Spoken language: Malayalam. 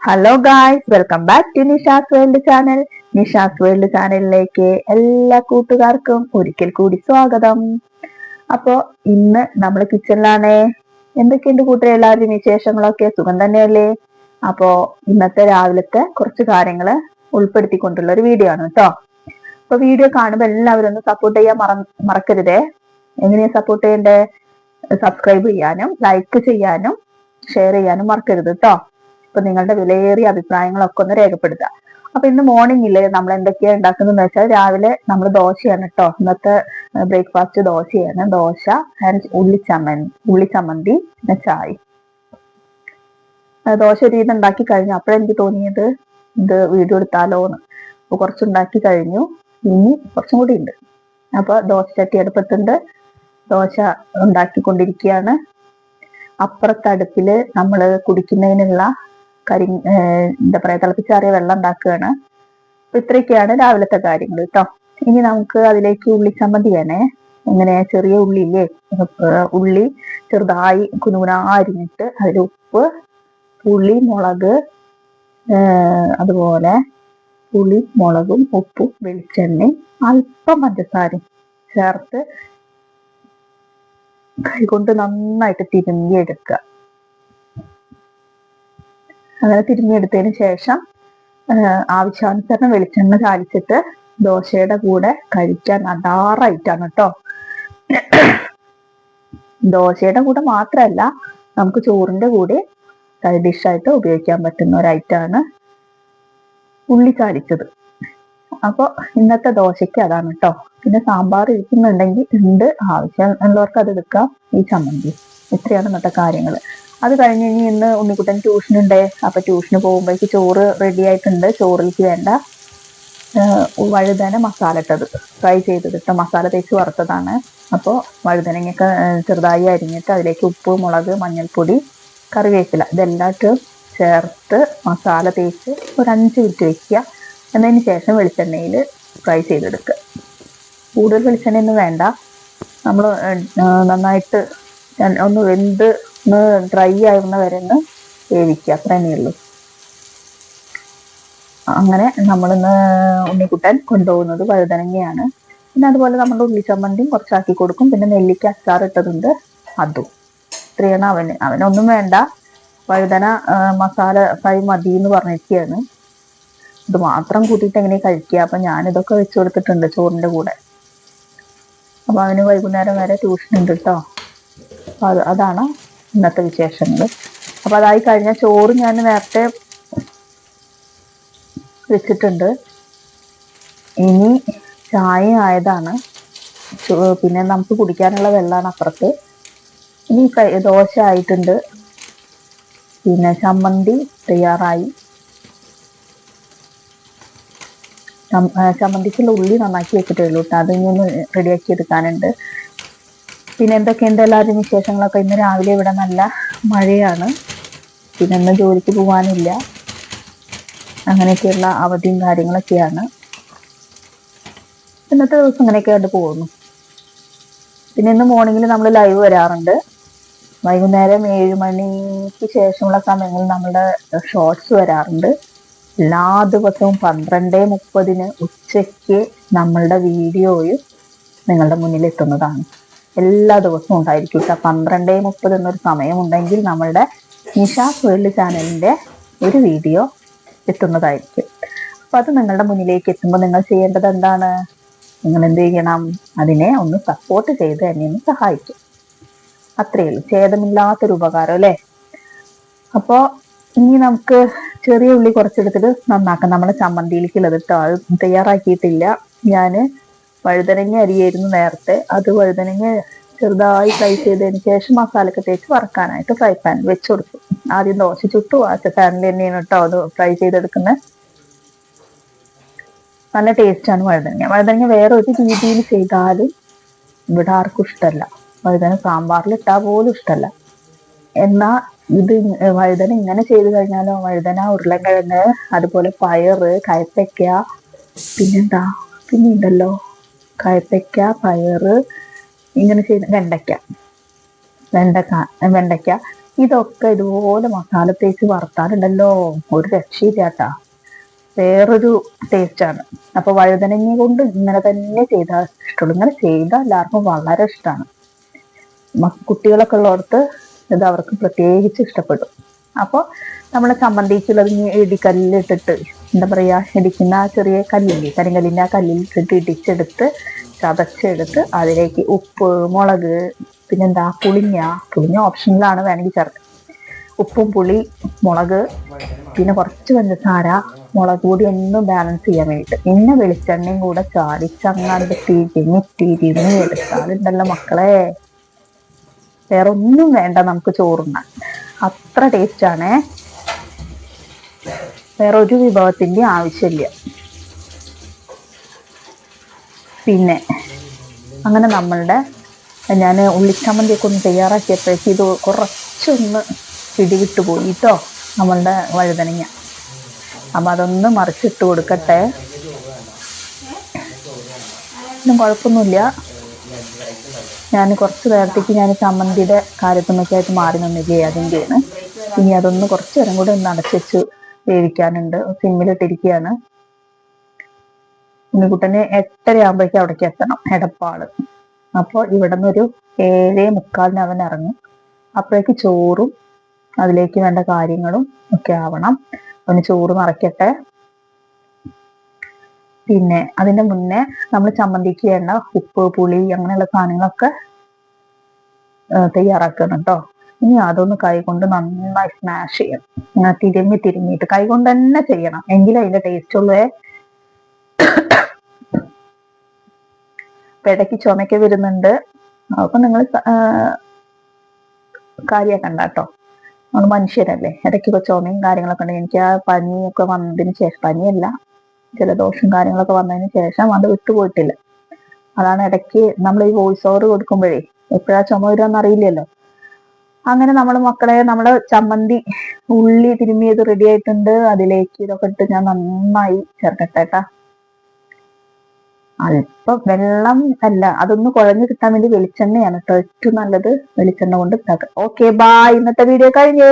Hello guys welcome back to Nisha's world channel Nisha's world ചാനലിലേക്ക് എല്ലാ കൂട്ടുകാർക്കും ഒരിക്കൽ കൂടി സ്വാഗതം. അപ്പോ ഇന്ന് നമ്മൾ കിച്ചണിലാണ് എന്തൊക്കെയുണ്ട് കൂട്ടുകാർ എല്ലാവരുടെയും വിശേഷങ്ങളൊക്കെ? സുഖം തന്നെയല്ലേ? അപ്പോ ഇന്നത്തെ രാവിലത്തെ കുറച്ച് കാര്യങ്ങൾ ഉൾപ്പെടുത്തിക്കൊണ്ടുള്ള ഒരു വീഡിയോ ആണ് കേട്ടോ അപ്പൊ വീഡിയോ കാണുമ്പോൾ എല്ലാവരും ഒന്ന് സപ്പോർട്ട് ചെയ്യാൻ മറ മറക്കരുതേ. എങ്ങനെയാ സപ്പോർട്ട് ചെയ്യേണ്ടത് സബ്സ്ക്രൈബ് ചെയ്യാനും ലൈക്ക് ചെയ്യാനും ഷെയർ ചെയ്യാനും മറക്കരുത് കേട്ടോ അപ്പൊ നിങ്ങളുടെ വിലയേറിയ അഭിപ്രായങ്ങളൊക്കെ ഒന്ന് രേഖപ്പെടുത്തുക. അപ്പൊ ഇന്ന് മോർണിംഗിൽ നമ്മൾ എന്തൊക്കെയാ ഉണ്ടാക്കുന്നതെന്ന് വെച്ചാൽ രാവിലെ നമ്മൾ ദോശയാണ് കേട്ടോ. ഇന്നത്തെ ബ്രേക്ക്ഫാസ്റ്റ് ദോശയാണ്. ദോശ ആൻഡ് ഉള്ളി ഉള്ളിച്ചമ്മന്തി ഉള്ളി ചമ്മന്തി പിന്നെ ചായ. ദോശ ഒരു ഇത് ഉണ്ടാക്കി കഴിഞ്ഞു. അപ്പോഴെനിക്ക് തോന്നിയത് ഇത് വീഡിയോ എടുത്താലോ എന്ന് അപ്പൊ കുറച്ചുണ്ടാക്കി കഴിഞ്ഞു. ഇനി കുറച്ചും കൂടി ഉണ്ട്. അപ്പൊ ദോശ ചട്ടി അടുപ്പത്തുണ്ട്. ദോശ ഉണ്ടാക്കിക്കൊണ്ടിരിക്കുകയാണ്. അപ്പുറത്തെ നമ്മൾ നമ്മൾ കുടിക്കുന്നതിനുള്ള കരി എന്താ പറയാ തിളപ്പിച്ചാറിയ വെള്ളം ഉണ്ടാക്കുകയാണ്. അപ്പൊ ഇത്രയൊക്കെയാണ് രാവിലത്തെ കാര്യങ്ങൾ കേട്ടോ ഇനി നമുക്ക് അതിലേക്ക് ഉള്ളി ചമ്മന്തി വേണേ ഇങ്ങനെ ചെറിയ ഉള്ളി ഇല്ലേ ഉള്ളി ചെറുതായി കുനുകുനാ അരിഞ്ഞിട്ട് അതിൽ ഉപ്പ് പുളി മുളക് അതുപോലെ പുളി മുളകും ഉപ്പും വെളിച്ചെണ്ണയും അല്പം പഞ്ചസാരയും ചേർത്ത് കൈകൊണ്ട് നന്നായിട്ട് തിരുമ്മിയെടുക്കുക. അങ്ങനെ തിരിഞ്ഞെടുത്തതിന് ശേഷം ആവശ്യാനുസരണം വെളിച്ചെണ്ണ ചാലിച്ചിട്ട് ദോശയുടെ കൂടെ കഴിക്കാൻ അടാറായിട്ടാണ് കേട്ടോ. ദോശയുടെ കൂടെ മാത്രമല്ല നമുക്ക് ചോറിന്റെ കൂടെ സൈഡ് ഡിഷായിട്ട് ഉപയോഗിക്കാൻ പറ്റുന്ന ഒരു ഐറ്റമാണ് ഉള്ളി ചാലിച്ചത്. അപ്പോൾ ഇന്നത്തെ ദോശയ്ക്ക് അതാണ് കേട്ടോ. പിന്നെ സാമ്പാർ ഇരിക്കുന്നുണ്ടെങ്കിൽ ഉണ്ട് ആവശ്യം ഉള്ളവർക്ക് അത് എടുക്കാം. ഈ ചമ്മന്തി. ഇത്രയാണ് ഇന്നത്തെ കാര്യങ്ങൾ അത് കഴിഞ്ഞ് ഇനി ഇന്ന് ഉണ്ണിക്കുട്ടൻ ട്യൂഷൻ ഉണ്ട് അപ്പൊ ട്യൂഷന് പോകുമ്പോഴേക്ക് ചോറ് റെഡി ആയിട്ടുണ്ട്. ചോറിലേക്ക് വേണ്ട വഴുതന മസാല ഇട്ടത്. ഫ്രൈ ചെയ്തത് ഇട്ട മസാല തേച്ച് വറുത്തതാണ്. അപ്പോൾ വഴുതനങ്ങയൊക്കെ ചെറുതായി അരിഞ്ഞിട്ട് അതിലേക്ക് ഉപ്പ് മുളക് മഞ്ഞൾപ്പൊടി കറിവേപ്പില ഇതെല്ലാം ഇട്ട് ചേർത്ത് മസാല തേച്ച് ഒരു അഞ്ച് മിനിറ്റ് വെക്കുക. എന്നതിന് ശേഷം വെളിച്ചെണ്ണയിൽ ഫ്രൈ ചെയ്തെടുക്കുക. കൂടുതൽ വെളിച്ചെണ്ണയൊന്നും വേണ്ട. നമ്മൾ നന്നായിട്ട് ഒന്ന് വെന്ത് ഒന്ന് ഡ്രൈ ആവുന്ന വരെ ഒന്ന് വേവിക്കുക. അത്ര തന്നെയുള്ളൂ അങ്ങനെ നമ്മളിന്ന് ഉണ്ണിക്കുട്ടൻ കൊണ്ടുപോകുന്നത് വഴുതനങ്ങയാണ്. പിന്നെ അതുപോലെ നമ്മുടെ ഉള്ളിച്ചമ്മന്തിയും കുറച്ചാക്കി കൊടുക്കും. പിന്നെ നെല്ലിക്ക അച്ചാർ ഇട്ടതുണ്ട്. അതും. ഇത്രയാണ് അവന്. അവനൊന്നും വേണ്ട. വഴുതന മസാല ഫ്രൈ മതി എന്ന് പറഞ്ഞിരിക്കുകയാണ് ഇത് മാത്രം കൂട്ടിയിട്ട് എങ്ങനെ കഴിക്കുക? അപ്പൊ ഞാനിതൊക്കെ വെച്ച് കൊടുത്തിട്ടുണ്ട് ചോറിന്റെ കൂടെ. അപ്പൊ അവന് വൈകുന്നേരം വരെ ട്യൂഷൻ ഉണ്ട് കേട്ടോ അത് അതാണ് ഇന്നത്തെ വിശേഷങ്ങൾ അപ്പൊ അതായി കഴിഞ്ഞ ചോറ് ഞാൻ നേരത്തെ വെച്ചിട്ടുണ്ട്. ഇനി ചായ ആയതാണ്. പിന്നെ നമുക്ക് കുടിക്കാനുള്ള വെള്ളമാണ് അപ്പുറത്ത്. ഇനി ദോശ ആയിട്ടുണ്ട്. പിന്നെ ചമ്മന്തി തയ്യാറായി. ചമ്മന്തിക്കുള്ള ഉള്ളി നന്നാക്കി വെച്ചിട്ടേ ഉള്ളൂ കേട്ടോ. അത് ഇനി ഒന്ന് റെഡിയാക്കി എടുക്കാനുണ്ട്. പിന്നെ എന്തൊക്കെയുണ്ട് എല്ലാവരും വിശേഷങ്ങളൊക്കെ? ഇന്ന് രാവിലെ ഇവിടെ നല്ല മഴയാണ്. പിന്നെ ഇന്ന് ജോലിക്ക് പോകാനില്ല അങ്ങനെയൊക്കെയുള്ള അവധിയും കാര്യങ്ങളൊക്കെയാണ്. ഇന്നത്തെ ദിവസം ഇങ്ങനെയൊക്കെ ആയിട്ട് പോകുന്നു. പിന്നെ ഇന്ന് മോർണിംഗിൽ നമ്മൾ ലൈവ് വരാറുണ്ട്. വൈകുന്നേരം ഏഴ് മണിക്ക് ശേഷമുള്ള സമയങ്ങളിൽ നമ്മുടെ ഷോർട്സ് വരാറുണ്ട്. എല്ലാ ദിവസവും പന്ത്രണ്ട് മുപ്പതിന് ഉച്ചയ്ക്ക് നമ്മളുടെ വീഡിയോയും നിങ്ങളുടെ മുന്നിൽ എത്തുന്നതാണ്. എല്ലാ ദിവസവും ഉണ്ടായിരിക്കും കേട്ടോ പന്ത്രണ്ട് മുപ്പത് എന്നൊരു സമയമുണ്ടെങ്കിൽ നമ്മളുടെ നിഷാ വേൾഡ് ചാനലിന്റെ ഒരു വീഡിയോ എത്തുന്നതായിരിക്കും. അപ്പോൾ അത് നിങ്ങളുടെ മുന്നിലേക്ക് എത്തുമ്പോൾ നിങ്ങൾ ചെയ്യേണ്ടത് എന്താണ്? നിങ്ങൾ എന്ത് ചെയ്യണം? അതിനെ ഒന്ന് സപ്പോർട്ട് ചെയ്ത് എന്നെ ഒന്ന് സഹായിക്കും. അത്രയേ ഉള്ളൂ. ഛേദമില്ലാത്തൊരു ഉപകാരം അല്ലേ? അപ്പോൾ ഇനി നമുക്ക് ചെറിയ ഉള്ളി കുറച്ചെടുത്തിട്ട് നന്നാക്കാം. നമ്മുടെ ചമ്മന്തിയിലേക്കുള്ളത് കേട്ടോ അത് തയ്യാറാക്കിയിട്ടില്ല. ഞാൻ വഴുതനങ്ങ അരിയായിരുന്നു നേരത്തെ. അത് വഴുതനങ്ങ ചെറുതായി ഫ്രൈ ചെയ്തതിന് ശേഷം മസാലയൊക്കെ തേച്ച് വറക്കാനായിട്ട് ഫ്രൈ പാൻ വെച്ച് കൊടുക്കും ആദ്യം ദോശ ചുട്ടു ആ പാനിൽ തന്നെയാണ് കേട്ടോ അത് ഫ്രൈ ചെയ്തെടുക്കുന്നത് നല്ല ടേസ്റ്റാണ് വഴുതനങ്ങ. വഴുതനങ്ങ വേറെ ഒരു രീതിയിൽ ചെയ്താലും ഇവിടെ ആർക്കും ഇഷ്ടമല്ല വഴുതന സാമ്പാറിൽ ഇട്ടാൽ പോലും ഇഷ്ടമല്ല എന്നാൽ ഇത് വഴുതന ഇങ്ങനെ ചെയ്ത് കഴിഞ്ഞാലോ? വഴുതന ഉരുളക്കിഴങ്ങ് അതുപോലെ പയറ് കയപ്പയ്ക്ക പിന്നെന്താ? പിന്നെ ഉണ്ടല്ലോ കയപ്പയ്ക്ക പയറ് ഇങ്ങനെ ചെയ്ത് വെണ്ടയ്ക്ക. വെണ്ടക്ക വെണ്ടയ്ക്ക. ഇതൊക്കെ ഇതുപോലെ മസാല തേച്ച് വറുത്താലുണ്ടല്ലോ. ഒരു രക്ഷയില്ലാട്ടാ. വേറൊരു ടേസ്റ്റാണ് ആണ്. അപ്പൊ വഴുതനങ്ങ കൊണ്ട് ഇങ്ങനെ തന്നെ ചെയ്താൽ ഇഷ്ടമുള്ളൂ. ഇങ്ങനെ ചെയ്താൽ എല്ലാവർക്കും വളരെ ഇഷ്ടമാണ് കുട്ടികളൊക്കെ ഉള്ളവർക്ക് ഇത് അവർക്ക് പ്രത്യേകിച്ച് ഇഷ്ടപ്പെടും. അപ്പോൾ നമ്മളെ ചമ്മന്തിക്കുള്ളത് ഇടിക്കല്ലിട്ടിട്ട് എന്താ പറയാ ഇടിക്കുന്ന ചെറിയ കല്ലില്ലേ കരിങ്കല്ലിന്റെ ആ കല്ലിൽ ഇട്ടിട്ട് ഇടിച്ചെടുത്ത് ചതച്ചെടുത്ത് അതിലേക്ക് ഉപ്പ് മുളക് പിന്നെന്താ പുളിങ്ങ പുളിങ്ങ ഓപ്ഷനിലാണ് വേണമെങ്കിൽ ചേർക്കാം. ഉപ്പും പുളി മുളക് പിന്നെ കുറച്ച് പഞ്ചസാര മുളക് പൊടി ഒന്നും ബാലൻസ് ചെയ്യാൻ വേണ്ടിയിട്ട്. പിന്നെ വെളിച്ചെണ്ണയും കൂടെ ചാടിച്ചങ്ങാണ്ട് തിരിഞ്ഞ് തിരിഞ്ഞ് എടുത്താലുണ്ടല്ലോ മക്കളെ. വേറെ ഒന്നും വേണ്ട നമുക്ക് ചോറുണ്ണാൻ. അത്ര ടേസ്റ്റ് ആണേ. വേറെ ഒരു വിഭവത്തിന്റെ ആവശ്യമില്ല. പിന്നെ അങ്ങനെ നമ്മളുടെ ഞാൻ ഉള്ളിച്ചമ്മന്തിയൊക്കെ ഒന്ന് തയ്യാറാക്കിയപ്പോഴേക്ക് ഇത് കുറച്ചൊന്ന് പിടിവിട്ട് പോയി കേട്ടോ നമ്മളുടെ വഴുതനങ്ങ. അപ്പം അതൊന്ന് മറിച്ചിട്ട് കൊടുക്കട്ടെ. ഒന്നും കുഴപ്പമൊന്നുമില്ല. ഞാൻ കുറച്ച് നേരത്തേക്ക് ഞാൻ ചമ്മന്തിയുടെ കാര്യത്തിനൊക്കെ ആയിട്ട് മാറി നിന്നില്ലേ അതിന്റെയാണ് ഇനി അതൊന്ന് കുറച്ച് നേരം കൂടെ ഒന്ന് അടച്ചു വേവിക്കാനുണ്ട്. സിമ്മിലിട്ടിരിക്കുകയാണ്. ഉണ്ണിക്കുട്ടന് എട്ടര ആകുമ്പോഴേക്കും അവിടേക്ക് എത്തണം എടപ്പാൾ. അപ്പോൾ ഇവിടെ നിന്നൊരു ഏഴേ മുക്കാലിന് അവൻ ഇറങ്ങും. അപ്പോഴേക്ക് ചോറും അതിലേക്ക് വേണ്ട കാര്യങ്ങളും ഒക്കെ ആവണം. അവന് ചോറ് മറക്കട്ടെ. പിന്നെ അതിന്റെ മുന്നേ നമ്മൾ ചമ്മന്തിക്ക് വേണ്ട ഉപ്പ് പുളി അങ്ങനെയുള്ള സാധനങ്ങളൊക്കെ തയ്യാറാക്കണം കേട്ടോ. ഇനി അതൊന്ന് കൈകൊണ്ട് നന്നായി സ്മാഷ് ചെയ്യണം. തിരുമ്മി തിരുമ്മിയിട്ട് കൈകൊണ്ട് തന്നെ ചെയ്യണം. എങ്കിലും അതിന്റെ ടേസ്റ്റ് ഉള്ളേ ഇടയ്ക്ക് ചുമയ്ക്ക് വരുന്നുണ്ട്. അപ്പൊ നിങ്ങൾ കാര്യമാക്കണ്ട കേട്ടോ നമ്മൾ മനുഷ്യരല്ലേ. ഇടയ്ക്ക് ഇപ്പൊ ചുമയും കാര്യങ്ങളൊക്കെ ഉണ്ട്. എനിക്ക് ആ പനിയൊക്കെ വന്നതിന് ശേഷം പനിയല്ല ചില ദോഷം കാര്യങ്ങളൊക്കെ വന്നതിന് ശേഷം അത് വിട്ടുപോയിട്ടില്ല അതാണ് ഇടയ്ക്ക് നമ്മൾ ഈ വോയിസ് ഓവർ കൊടുക്കുമ്പോഴേ എപ്പോഴാ ചുമ വരുമെന്ന് അറിയില്ലല്ലോ. അങ്ങനെ നമ്മൾ മക്കളെ നമ്മൾ ചമ്മന്തി ഉള്ളി തിരുമ്മിയത് റെഡി ആയിട്ടുണ്ട്. അതിലേക്ക് ഇതൊക്കെ ഇട്ട് ഞാൻ നന്നായി ചേർക്കട്ടെ കേട്ടാ അല്പം വെള്ളം അല്ല അതൊന്ന് കുഴഞ്ഞു കിട്ടാൻ വേണ്ടി വെളിച്ചെണ്ണയാണ്. ഏറ്റവും നല്ലത് വെളിച്ചെണ്ണ കൊണ്ട് ഓക്കെ ബായ് ഇന്നത്തെ വീഡിയോ കഴിഞ്ഞേ.